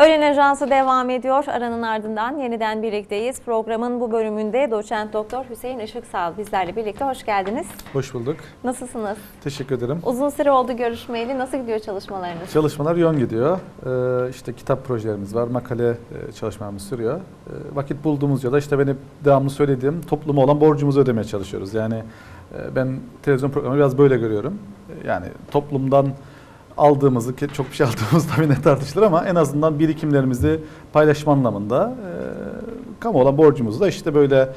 Öğlen Ajansı devam ediyor. Aranın ardından yeniden birlikteyiz. Programın bu bölümünde doçent doktor Hüseyin Işıksal bizlerle birlikte. Hoş geldiniz. Hoş bulduk. Nasılsınız? Teşekkür ederim. Uzun süre oldu görüşmeyeli. Nasıl gidiyor çalışmalarınız? Çalışmalar yoğun gidiyor. Ee, işte kitap projelerimiz var, makale e, çalışmalarımız sürüyor. Ee, vakit bulduğumuzca da işte benim devamlı söylediğim topluma olan borcumuzu ödemeye çalışıyoruz. Yani e, ben televizyon programı biraz böyle görüyorum. E, Yani toplumdan aldığımızı, çok bir şey aldığımız tabii ne tartışılır ama en azından birikimlerimizi paylaşma anlamında e, kamu olan borcumuzu da işte böyle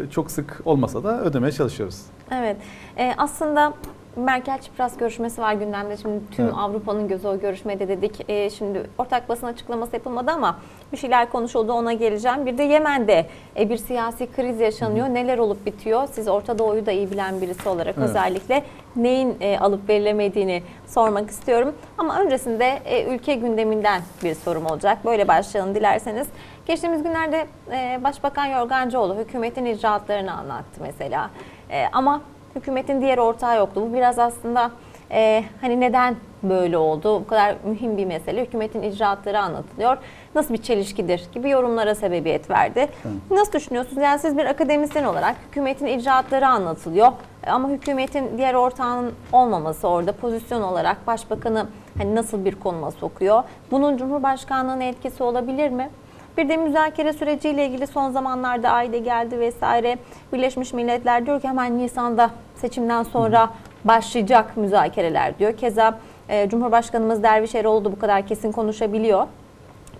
e, çok sık olmasa da ödemeye çalışıyoruz. Evet. Ee, aslında Merkel Çipras görüşmesi var gündemde. Şimdi tüm Evet. Avrupa'nın gözü o görüşmede dedik. Ee, şimdi ortak basın açıklaması yapılmadı ama bir şeyler konuşuldu ona geleceğim. Bir de Yemen'de e, bir siyasi kriz yaşanıyor. Neler olup bitiyor? Siz Orta Doğu'yu da iyi bilen birisi olarak Evet. özellikle neyin e, alıp verilemediğini sormak istiyorum. Ama öncesinde e, ülke gündeminden bir sorum olacak. Böyle başlayalım dilerseniz. Geçtiğimiz günlerde e, Başbakan Yorgancıoğlu hükümetin icraatlarını anlattı mesela. E, ama hükümetin diğer ortağı yoktu. Bu biraz aslında e, hani neden böyle oldu? Bu kadar mühim bir mesele. Hükümetin icraatları anlatılıyor. Nasıl bir çelişkidir gibi yorumlara sebebiyet verdi. Nasıl düşünüyorsunuz? Yani siz bir akademisyen olarak hükümetin icraatları anlatılıyor. Ama hükümetin diğer ortağının olmaması orada pozisyon olarak başbakanı hani nasıl bir konuma sokuyor? Bunun Cumhurbaşkanlığına etkisi olabilir mi? Bir de müzakere süreciyle ilgili son zamanlarda ayda geldi vesaire. Birleşmiş Milletler diyor ki hemen Nisan'da seçimden sonra başlayacak müzakereler diyor. Keza e, Cumhurbaşkanımız Derviş Eroğlu da bu kadar kesin konuşabiliyor.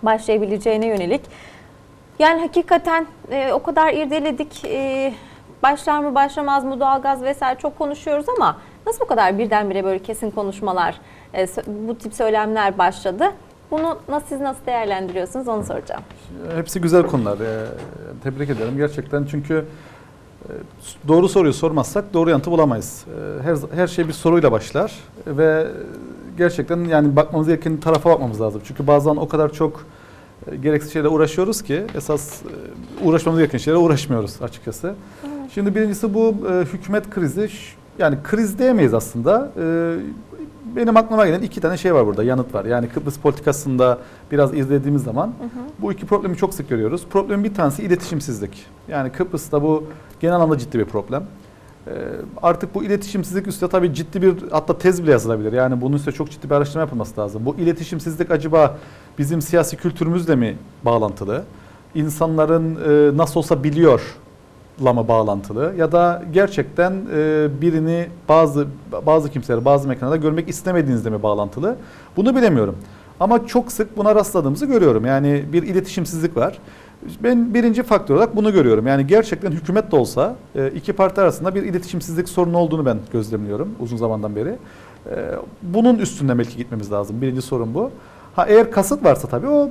Başlayabileceğine yönelik. Yani hakikaten e, o kadar irdeledik. E, başlar mı başlamaz mı doğalgaz vesaire çok konuşuyoruz ama nasıl bu kadar birdenbire böyle kesin konuşmalar, e, bu tip söylemler başladı? Bunu nasıl, siz nasıl değerlendiriyorsunuz onu soracağım. Hepsi güzel konular. Ee, tebrik ederim gerçekten çünkü e, doğru soruyu sormazsak doğru yanıtı bulamayız. Ee, Her, her şey bir soruyla başlar ve gerçekten yani bakmamız gereken tarafa bakmamız lazım. Çünkü bazen o kadar çok e, gereksiz şeyle uğraşıyoruz ki esas e, uğraşmamız gereken şeylere uğraşmıyoruz açıkçası. Şimdi birincisi bu hükümet krizi. Yani kriz diyemeyiz aslında. Benim aklıma gelen iki tane şey var burada, yanıt var. Yani Kıbrıs politikasında biraz izlediğimiz zaman bu iki problemi çok sık görüyoruz. Problemin bir tanesi iletişimsizlik. Yani Kıbrıs'ta bu genel anlamda ciddi bir problem. Ee, artık bu iletişimsizlik üstüne tabii ciddi bir hatta tez bile yazılabilir. Yani bunun üstüne çok ciddi bir araştırma yapılması lazım. Bu iletişimsizlik acaba bizim siyasi kültürümüzle mi bağlantılı? İnsanların e, nasıl olsa biliyor la mı bağlantılı ya da gerçekten e, birini bazı bazı kimseler bazı mekanlarda görmek istemediğinizle mi bağlantılı? Bunu bilemiyorum. Ama çok sık buna rastladığımızı görüyorum. Yani bir iletişimsizlik var. Ben birinci faktör olarak bunu görüyorum. Yani gerçekten hükümet de olsa e, iki parti arasında bir iletişimsizlik sorunu olduğunu ben gözlemliyorum uzun zamandan beri. E, Bunun üstünden belki gitmemiz lazım. Birinci sorun bu. Ha eğer kasıt varsa tabii o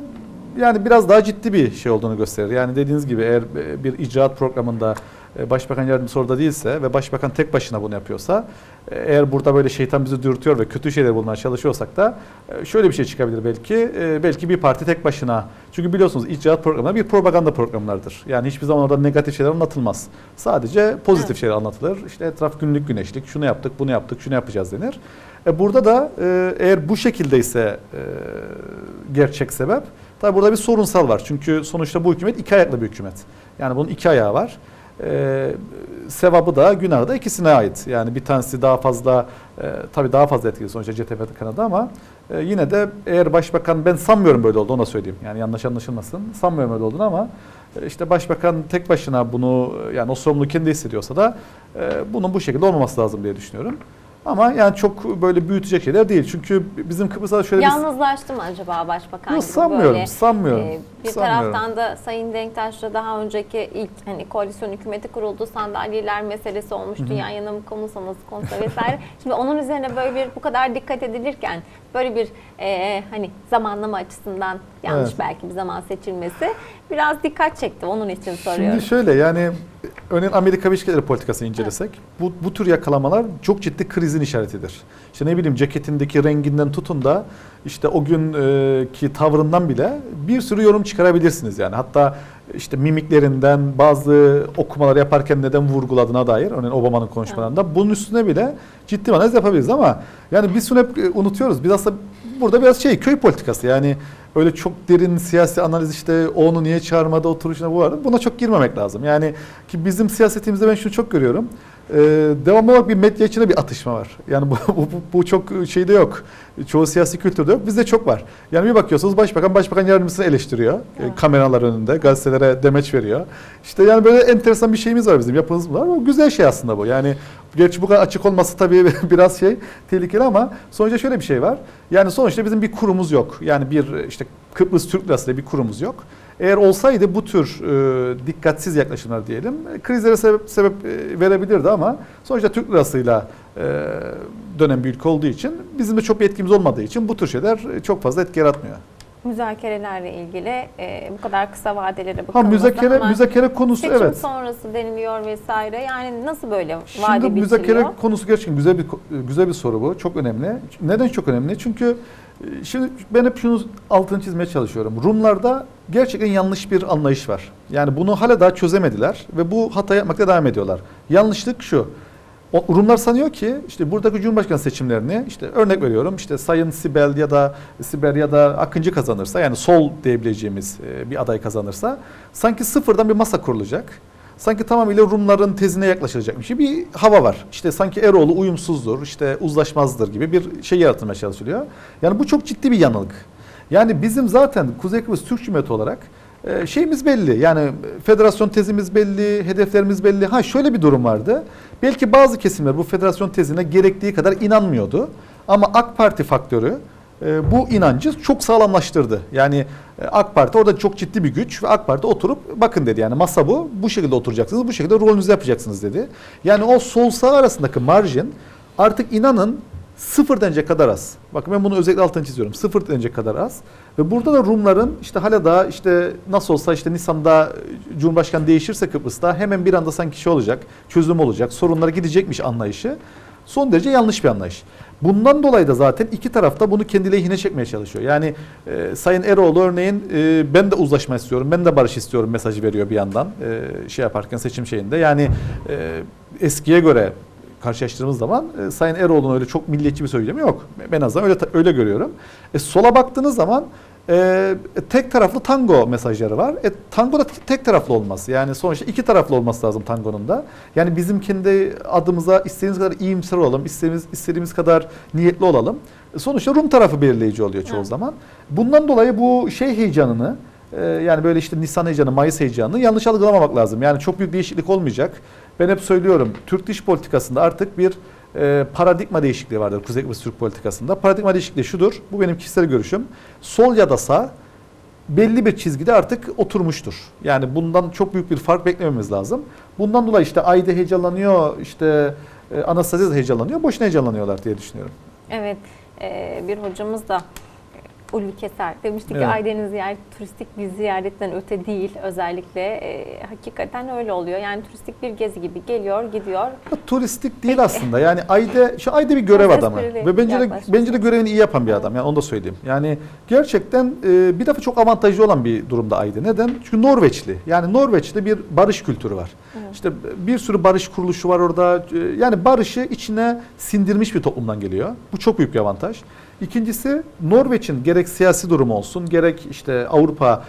yani biraz daha ciddi bir şey olduğunu gösterir. Yani dediğiniz gibi eğer e, bir icraat programında e, başbakan yardımcısı orada değilse ve başbakan tek başına bunu yapıyorsa e, eğer burada böyle şeytan bizi dürtüyor ve kötü şeyler bulmaya çalışıyorsak da şöyle bir şey çıkabilir belki. Belki bir parti tek başına çünkü biliyorsunuz icraat programları bir propaganda programlardır. Yani hiçbir zaman orada negatif şeyler anlatılmaz. Sadece pozitif Evet. şeyler anlatılır. İşte etraf günlük güneşlik, şunu yaptık, bunu yaptık, şunu yapacağız denir. E burada da eğer bu şekildeyse e, gerçek sebep, tabi burada bir sorunsal var. Çünkü sonuçta bu hükümet iki ayaklı bir hükümet. Yani bunun iki ayağı var. E, sevabı da günahı da ikisine ait. Yani bir tanesi daha fazla, e, tabii daha fazla etkili sonuçta CTP Kanada ama e, yine de eğer başbakan, ben sanmıyorum böyle oldu ona söyleyeyim. Yani yanlış anlaşılmasın. Sanmıyorum öyle olduğunu ama e, işte başbakan tek başına bunu yani o sorumluluğu kendi hissediyorsa da e, bunun bu şekilde olmaması lazım diye düşünüyorum. Ama yani çok böyle büyütecek şeyler değil. Çünkü bizim Kıbrıs'ta şöyle. Yalnızlaştı mı acaba başbakan Yok, gibi sanmıyorum, böyle? sanmıyorum. Ee, bir sanmıyorum. taraftan da Sayın Denktaş'la daha önceki ilk hani koalisyon hükümeti kuruldu. Sandalyeler meselesi olmuştu. Hı hı. Yan yana mı konulsa nasıl konulsa vesaire. Şimdi onun üzerine böyle bir bu kadar dikkat edilirken böyle bir e, hani zamanlama açısından yanlış Evet. belki bir zaman seçilmesi biraz dikkat çekti. Onun için soruyorum. Şimdi şöyle yani örneğin Amerika Birleşik Devletleri politikasını incelesek bu, bu tür yakalamalar çok ciddi krizin işaretidir. İşte ne bileyim ceketindeki renginden tutun da işte o günkü tavrından bile bir sürü yorum çıkarabilirsiniz yani. Hatta işte mimiklerinden bazı okumalar yaparken neden vurguladığına dair örneğin Obama'nın konuşmalarında bunun üstüne bile ciddi analiz yapabiliriz ama yani biz şunu hep unutuyoruz. Biz aslında burada biraz şey köy politikası yani öyle çok derin siyasi analiz işte onu niye çağırmadı oturuşuna bu var. Buna çok girmemek lazım. Yani ki bizim siyasetimizde ben şunu çok görüyorum. Ee, devamlı olarak bir medya içinde bir atışma var. Yani bu, bu, bu, çok şeyde yok. Çoğu siyasi kültürde yok. Bizde çok var. Yani bir bakıyorsunuz başbakan başbakan yardımcısını eleştiriyor. Evet. Ee, kameralar önünde gazetelere demeç veriyor. İşte yani böyle enteresan bir şeyimiz var bizim yapımız var. O güzel şey aslında bu. Yani gerçi bu kadar açık olması tabii biraz şey tehlikeli ama sonuçta şöyle bir şey var. Yani sonuçta bizim bir kurumuz yok. Yani bir işte Kıbrıs Türk Lirası bir kurumuz yok. Eğer olsaydı bu tür e, dikkatsiz yaklaşımlar diyelim e, krizlere sebep, sebep e, verebilirdi ama sonuçta Türk lirasıyla e, dönen bir ülke olduğu için bizim de çok bir etkimiz olmadığı için bu tür şeyler e, çok fazla etki yaratmıyor. Müzakerelerle ilgili e, bu kadar kısa vadelere Ha bakılması müzakere müzakere konusu seçim evet. sonrası deniliyor vesaire. Yani nasıl böyle vade Şimdi müzakere konusu gerçekten güzel bir güzel bir soru bu. Çok önemli. Neden çok önemli? Çünkü şimdi ben hep şunu altını çizmeye çalışıyorum. Rumlarda gerçekten yanlış bir anlayış var. Yani bunu hala daha çözemediler ve bu hatayı yapmakta devam ediyorlar. Yanlışlık şu. Rumlar sanıyor ki işte buradaki Cumhurbaşkanı seçimlerini işte örnek veriyorum işte Sayın Sibel ya da Sibel ya da Akıncı kazanırsa yani sol diyebileceğimiz e, bir aday kazanırsa sanki sıfırdan bir masa kurulacak. Sanki tamamıyla Rumların tezine yaklaşılacakmış gibi bir hava var. İşte sanki Eroğlu uyumsuzdur, işte uzlaşmazdır gibi bir şey yaratılmaya çalışılıyor. Yani bu çok ciddi bir yanılgı. Yani bizim zaten Kuzey Kıbrıs Türk Cumhuriyeti olarak e, şeyimiz belli. Yani federasyon tezimiz belli, hedeflerimiz belli. Ha şöyle bir durum vardı. Belki bazı kesimler bu federasyon tezine gerektiği kadar inanmıyordu. Ama AK Parti faktörü e, bu inancı çok sağlamlaştırdı. Yani e, AK Parti orada çok ciddi bir güç ve AK Parti oturup bakın dedi yani masa bu. Bu şekilde oturacaksınız, bu şekilde rolünüzü yapacaksınız dedi. Yani o sol sağ arasındaki marjin artık inanın sıfır denecek kadar az. Bakın ben bunu özellikle altını çiziyorum. Sıfır denecek kadar az. Ve burada da Rumların işte hala daha işte nasıl olsa işte Nisan'da e, Cumhurbaşkanı değişirse Kıbrıs'ta hemen bir anda sanki şey olacak, çözüm olacak, sorunlara gidecekmiş anlayışı son derece yanlış bir anlayış. Bundan dolayı da zaten iki tarafta bunu kendi lehine çekmeye çalışıyor. Yani e, Sayın Eroğlu örneğin e, ben de uzlaşma istiyorum, ben de barış istiyorum mesajı veriyor bir yandan e, şey yaparken seçim şeyinde. Yani e, eskiye göre karşılaştırdığımız zaman e, Sayın Eroğlu'nun öyle çok milliyetçi bir söylemi yok. Ben en azından öyle öyle görüyorum. E, sola baktığınız zaman e, tek taraflı tango mesajları var. E, tango da tek taraflı olmaz. Yani sonuçta iki taraflı olması lazım tangonun da. Yani bizim kendi adımıza istediğimiz kadar iyimser olalım, istediğimiz, istediğimiz kadar niyetli olalım. E, sonuçta Rum tarafı belirleyici oluyor çoğu Evet. zaman. Bundan dolayı bu şey heyecanını e, yani böyle işte Nisan heyecanı, Mayıs heyecanını yanlış algılamamak lazım. Yani çok büyük değişiklik olmayacak. Ben hep söylüyorum Türk dış politikasında artık bir e, paradigma değişikliği vardır Kuzey Kıbrıs Türk politikasında. Paradigma değişikliği şudur, bu benim kişisel görüşüm. Sol ya da sağ belli bir çizgide artık oturmuştur. Yani bundan çok büyük bir fark beklememiz lazım. Bundan dolayı işte Ayda heyecanlanıyor, işte e, Anastasia da heyecanlanıyor, boşuna heyecanlanıyorlar diye düşünüyorum. Evet, e, bir hocamız da Ulvi Keser demişti ki Evet. Aydeniz ziyaret turistik bir ziyaretten öte değil özellikle. E, hakikaten öyle oluyor. Yani turistik bir gezi gibi geliyor, gidiyor. Turistik değil Peki. aslında. Yani Ayda şu Ayda bir görev adamı ve bence de bence de görevini iyi yapan bir adam. Yani onu da söyleyeyim. Yani gerçekten e, bir defa çok avantajlı olan bir durumda Ayda. Neden? Çünkü Norveçli. Yani Norveç'te bir barış kültürü var. Evet. İşte bir sürü barış kuruluşu var orada. E, Yani barışı içine sindirmiş bir toplumdan geliyor. Bu çok büyük bir avantaj. İkincisi Norveç'in gerek siyasi durumu olsun gerek işte Avrupa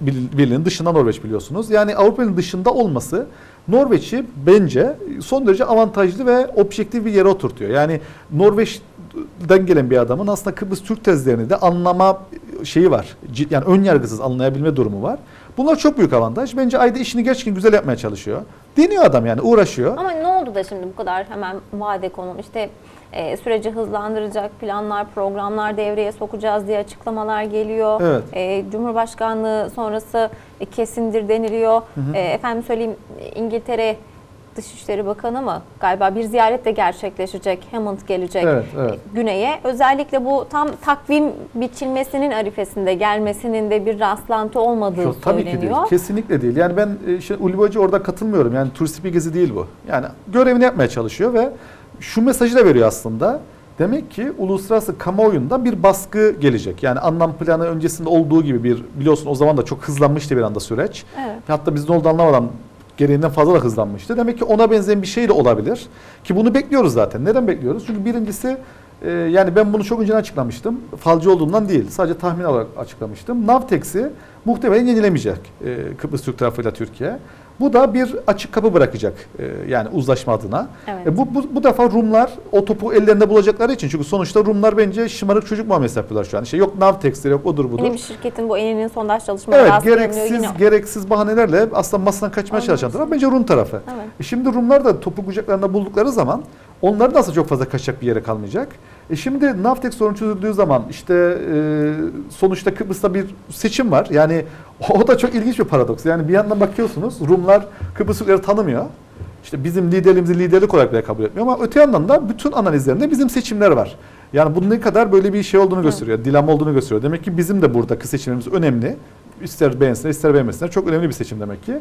Birliği'nin dışında Norveç biliyorsunuz. Yani Avrupa'nın dışında olması Norveç'i bence son derece avantajlı ve objektif bir yere oturtuyor. Yani Norveç'ten gelen bir adamın aslında Kıbrıs Türk tezlerini de anlama şeyi var. Yani ön yargısız anlayabilme durumu var. Bunlar çok büyük avantaj. Bence Ayda işini gerçekten güzel yapmaya çalışıyor. Deniyor adam yani uğraşıyor. Ama ne da şimdi bu kadar hemen vade konum işte e, süreci hızlandıracak planlar, programlar devreye sokacağız diye açıklamalar geliyor. Evet. E, Cumhurbaşkanlığı sonrası e, kesindir deniliyor. E, efendim söyleyeyim İngiltere Dışişleri Bakanı mı? Galiba bir ziyaret de gerçekleşecek. Hammond gelecek Evet, evet. güneye. Özellikle bu tam takvim biçilmesinin arifesinde gelmesinin de bir rastlantı olmadığı Yok, tabii ki değil. söyleniyor. Kesinlikle değil. Yani ben e, işte Ulvi Hoca orada katılmıyorum. Yani turistik bir gezi değil bu. Yani görevini yapmaya çalışıyor ve şu mesajı da veriyor aslında. Demek ki uluslararası kamuoyunda bir baskı gelecek. Yani anlam planı öncesinde olduğu gibi bir biliyorsun o zaman da çok hızlanmıştı bir anda süreç. Evet. Hatta biz ne oldu anlamadan gereğinden fazla da hızlanmıştı. Demek ki ona benzeyen bir şey de olabilir. Ki bunu bekliyoruz zaten. Neden bekliyoruz? Çünkü birincisi Ee, yani ben bunu çok önceden açıklamıştım. Falcı olduğumdan değil. Sadece tahmin olarak açıklamıştım. Navtex'i muhtemelen yenilemeyecek e, Kıbrıs Türk tarafıyla Türkiye. Bu da bir açık kapı bırakacak e, yani uzlaşma adına. Evet. E, bu, bu, bu defa Rumlar o topu ellerinde bulacakları için çünkü sonuçta Rumlar bence şımarık çocuk muamelesi yapıyorlar şu an. İşte yok Navtex'tir yok odur budur. Yine bir şirketin bu eninin sondaj çalışmaları Evet gereksiz gereksiz bahanelerle aslında masadan kaçmaya Anladım. çalışan taraf bence Rum tarafı. Evet. E şimdi Rumlar da topu kucaklarında buldukları zaman onların da aslında çok fazla kaçacak bir yere kalmayacak. E şimdi Navtex sorunu çözüldüğü zaman işte e, sonuçta Kıbrıs'ta bir seçim var. Yani o da çok ilginç bir paradoks. Yani bir yandan bakıyorsunuz Rumlar Kıbrıs Türkleri tanımıyor. İşte bizim liderliğimizi liderlik olarak bile kabul etmiyor ama öte yandan da bütün analizlerinde bizim seçimler var. Yani bunun ne kadar böyle bir şey olduğunu gösteriyor, dilam olduğunu gösteriyor. Demek ki bizim de buradaki seçimlerimiz önemli. İster beğensinler ister beğenmesinler çok önemli bir seçim demek ki.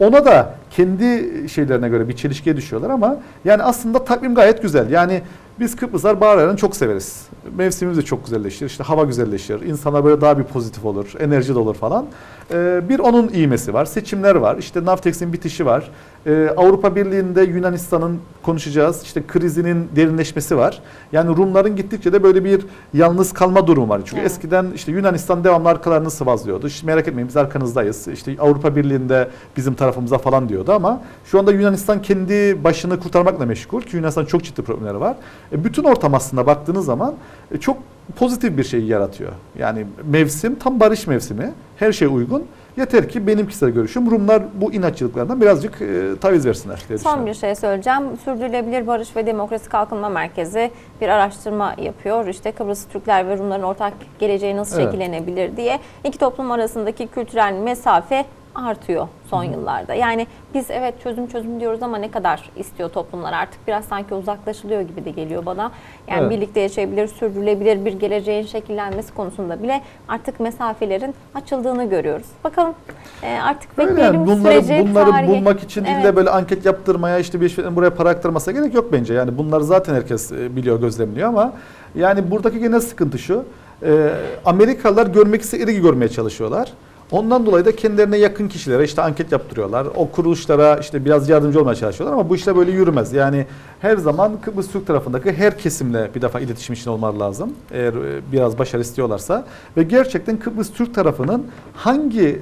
Ona da kendi şeylerine göre bir çelişkiye düşüyorlar ama yani aslında takvim gayet güzel. Yani biz Kıbrıslar bahar çok severiz. Mevsimimiz de çok güzelleşir. İşte hava güzelleşir. İnsanlar böyle daha bir pozitif olur. Enerji de olur falan. Ee, bir onun iğmesi var. Seçimler var. İşte Navtex'in bitişi var. Ee, Avrupa Birliği'nde Yunanistan'ın konuşacağız. İşte krizinin derinleşmesi var. Yani Rumların gittikçe de böyle bir yalnız kalma durumu var. Çünkü Evet. eskiden işte Yunanistan devamlı arkalarını sıvazlıyordu. İşte merak etmeyin biz arkanızdayız. İşte Avrupa Birliği'nde bizim tarafımıza falan diyordu ama şu anda Yunanistan kendi başını kurtarmakla meşgul. Ki Yunanistan çok ciddi problemleri var. E, bütün ortam aslında baktığınız zaman e, çok pozitif bir şey yaratıyor. Yani mevsim tam barış mevsimi. Her şey uygun. Yeter ki benim kişisel görüşüm Rumlar bu inatçılıklardan birazcık e, taviz versinler diye Son bir şey söyleyeceğim. Sürdürülebilir Barış ve Demokrasi Kalkınma Merkezi bir araştırma yapıyor. İşte Kıbrıs Türkler ve Rumların ortak geleceği nasıl Evet. şekillenebilir diye. İki toplum arasındaki kültürel mesafe artıyor son yıllarda. Yani biz evet çözüm çözüm diyoruz ama ne kadar istiyor toplumlar artık biraz sanki uzaklaşılıyor gibi de geliyor bana. Yani Evet. birlikte yaşayabilir, sürdürülebilir bir geleceğin şekillenmesi konusunda bile artık mesafelerin açıldığını görüyoruz. Bakalım e, artık Öyle bekleyelim yani bunları, süreci, bunları tarihi. bulmak için ille Evet. böyle anket yaptırmaya işte bir işverenin buraya para aktarması gerek yok bence. Yani bunları zaten herkes e, biliyor, gözlemliyor ama yani buradaki genel sıkıntı şu. e, Amerikalılar görmek ise ilgi görmeye çalışıyorlar. Ondan dolayı da kendilerine yakın kişilere işte anket yaptırıyorlar. O kuruluşlara işte biraz yardımcı olmaya çalışıyorlar ama bu işler böyle yürümez. Yani her zaman Kıbrıs Türk tarafındaki her kesimle bir defa iletişim içinde olmaları lazım. Eğer e, biraz başarı istiyorlarsa ve gerçekten Kıbrıs Türk tarafının hangi e,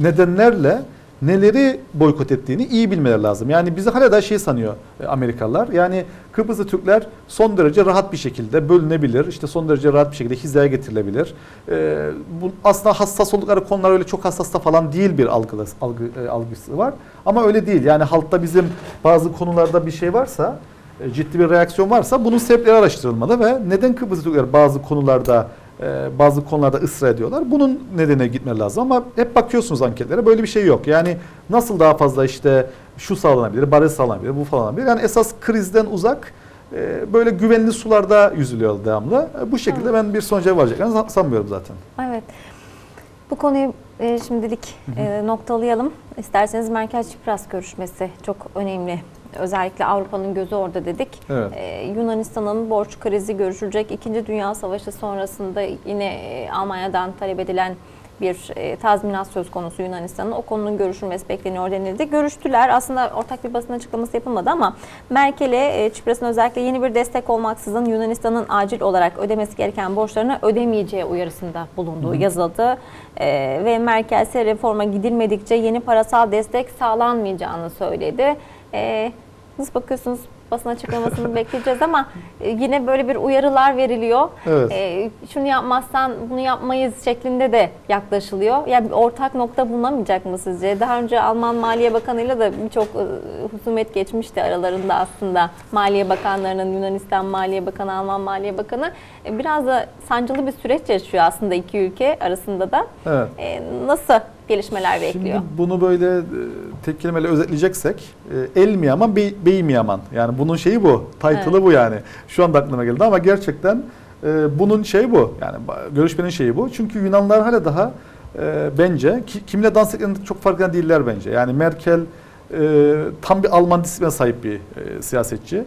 nedenlerle neleri boykot ettiğini iyi bilmeleri lazım. Yani bizi hala da şey sanıyor e, Amerikalılar. Yani Kıbrıslı Türkler son derece rahat bir şekilde bölünebilir. İşte son derece rahat bir şekilde hizaya getirilebilir. E, bu aslında hassas oldukları konular öyle çok hassas da falan değil bir algı, algı, e, algısı var. Ama öyle değil. Yani halkta bizim bazı konularda bir şey varsa e, ciddi bir reaksiyon varsa bunun sebepleri araştırılmalı ve neden Kıbrıslı Türkler bazı konularda e, bazı konularda ısrar ediyorlar. Bunun nedene gitmeleri lazım ama hep bakıyorsunuz anketlere böyle bir şey yok. Yani nasıl daha fazla işte şu sağlanabilir, barış sağlanabilir, bu falan. Yani esas krizden uzak e, böyle güvenli sularda yüzülüyor devamlı. E, Bu şekilde ben bir sonuca varacaklarını san- sanmıyorum zaten. Evet. Bu konuyu e, şimdilik e, noktalayalım. İsterseniz Merkez Çipras görüşmesi çok önemli. Özellikle Avrupa'nın gözü orada dedik. Evet. E, Yunanistan'ın borç krizi görüşülecek. İkinci Dünya Savaşı sonrasında yine e, Almanya'dan talep edilen bir e, tazminat söz konusu Yunanistan'ın. O konunun görüşülmesi bekleniyor denildi. Görüştüler. Aslında ortak bir basın açıklaması yapılmadı ama Merkel'e e, Çipras'ın özellikle yeni bir destek olmaksızın Yunanistan'ın acil olarak ödemesi gereken borçlarını ödemeyeceği uyarısında bulunduğu yazıldı. E, ve Merkel ise reforma gidilmedikçe yeni parasal destek sağlanmayacağını söyledi. E, nasıl bakıyorsunuz? Basın açıklamasını bekleyeceğiz ama e, yine böyle bir uyarılar veriliyor. Evet. E, şunu yapmazsan bunu yapmayız şeklinde de yaklaşılıyor. Yani ortak nokta bulunamayacak mı sizce? Daha önce Alman Maliye Bakanı'yla da birçok e, husumet geçmişti aralarında aslında. Maliye Bakanlarının Yunanistan Maliye Bakanı, Alman Maliye Bakanı. E, biraz da sancılı bir süreç yaşıyor aslında iki ülke arasında da. Evet. E, nasıl gelişmeler bekliyor? Şimdi bunu böyle e, tek kelimeyle özetleyeceksek e, el mi yaman bey, bey mi yaman? Yani bunun şeyi bu. Title'ı Evet. bu yani. Şu anda aklıma geldi ama gerçekten e, bunun şeyi bu. Yani görüşmenin şeyi bu. Çünkü Yunanlar hala daha bence ki, kimle dans ettiklerinde çok farkında değiller bence. Yani Merkel tam bir Alman disipline sahip bir siyasetçi.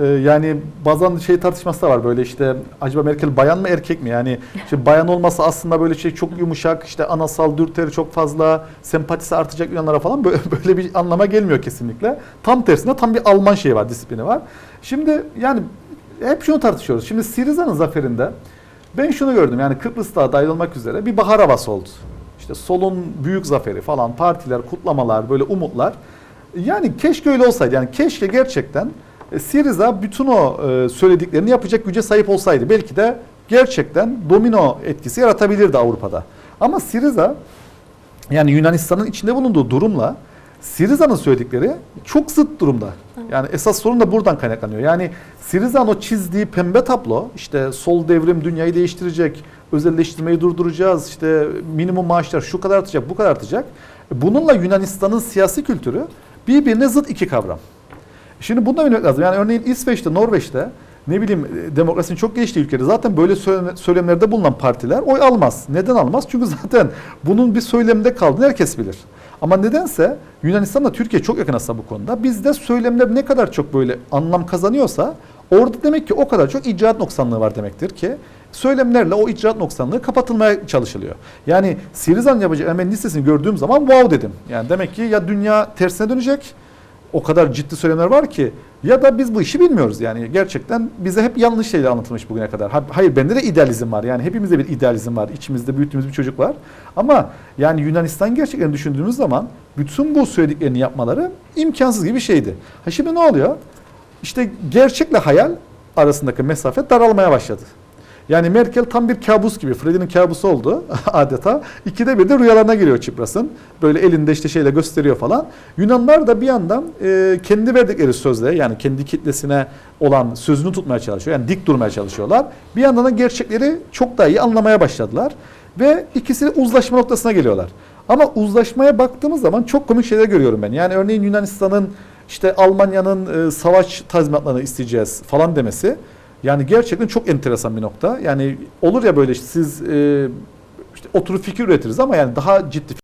E, yani bazen şey tartışması da var böyle işte acaba Merkel bayan mı erkek mi? Yani işte bayan olmasa aslında böyle şey çok yumuşak işte anasal dürtüleri çok fazla sempatisi artacak Yunanlara falan böyle bir anlama gelmiyor kesinlikle. Tam tersine tam bir Alman şeyi var disiplini var. Şimdi yani hep şunu tartışıyoruz. Şimdi Siriza'nın zaferinde ben şunu gördüm. Yani Kıbrıs'ta dahil olmak üzere bir bahar havası oldu. İşte solun büyük zaferi falan, partiler, kutlamalar, böyle umutlar. Yani keşke öyle olsaydı. Yani keşke gerçekten e, Siriza bütün o e, söylediklerini yapacak güce sahip olsaydı. Belki de gerçekten domino etkisi yaratabilirdi Avrupa'da. Ama Siriza yani Yunanistan'ın içinde bulunduğu durumla Siriza'nın söyledikleri çok zıt durumda. Yani esas sorun da buradan kaynaklanıyor. Yani Siriza'nın o çizdiği pembe tablo işte sol devrim dünyayı değiştirecek, özelleştirmeyi durduracağız, işte minimum maaşlar şu kadar artacak, bu kadar artacak. Bununla Yunanistan'ın siyasi kültürü birbirine zıt iki kavram. Şimdi bundan bilmek lazım. Yani örneğin İsveç'te, Norveç'te ne bileyim e, demokrasinin çok geliştiği ülkede zaten böyle söylemlerde bulunan partiler oy almaz. Neden almaz? Çünkü zaten bunun bir söylemde kaldığını herkes bilir. Ama nedense Yunanistan'la Türkiye çok yakın aslında bu konuda. Bizde söylemler ne kadar çok böyle anlam kazanıyorsa orada demek ki o kadar çok icraat noksanlığı var demektir ki söylemlerle o icraat noksanlığı kapatılmaya çalışılıyor. Yani Siriza'nın yapacağı emeğin listesini gördüğüm zaman wow dedim. Yani demek ki ya dünya tersine dönecek o kadar ciddi söylemler var ki ya da biz bu işi bilmiyoruz yani gerçekten bize hep yanlış şeyler anlatılmış bugüne kadar. Ha- Hayır bende de idealizm var yani hepimizde bir idealizm var içimizde büyüttüğümüz bir çocuk var ama yani Yunanistan gerçekten düşündüğümüz zaman bütün bu söylediklerini yapmaları imkansız gibi bir şeydi. Ha şimdi ne oluyor? İşte gerçekle hayal arasındaki mesafe daralmaya başladı. Yani Merkel tam bir kabus gibi. Freddy'nin kabusu oldu adeta. İkide bir de rüyalarına giriyor Çipras'ın. Böyle elinde işte şeyle gösteriyor falan. Yunanlar da bir yandan e, kendi verdikleri sözle yani kendi kitlesine olan sözünü tutmaya çalışıyor. Yani dik durmaya çalışıyorlar. Bir yandan da gerçekleri çok daha iyi anlamaya başladılar. Ve ikisi uzlaşma noktasına geliyorlar. Ama uzlaşmaya baktığımız zaman çok komik şeyler görüyorum ben. Yani örneğin Yunanistan'ın işte Almanya'nın e, savaş tazminatlarını isteyeceğiz falan demesi. Yani gerçekten çok enteresan bir nokta. Yani olur ya böyle siz e, işte oturup fikir üretiriz ama yani daha ciddi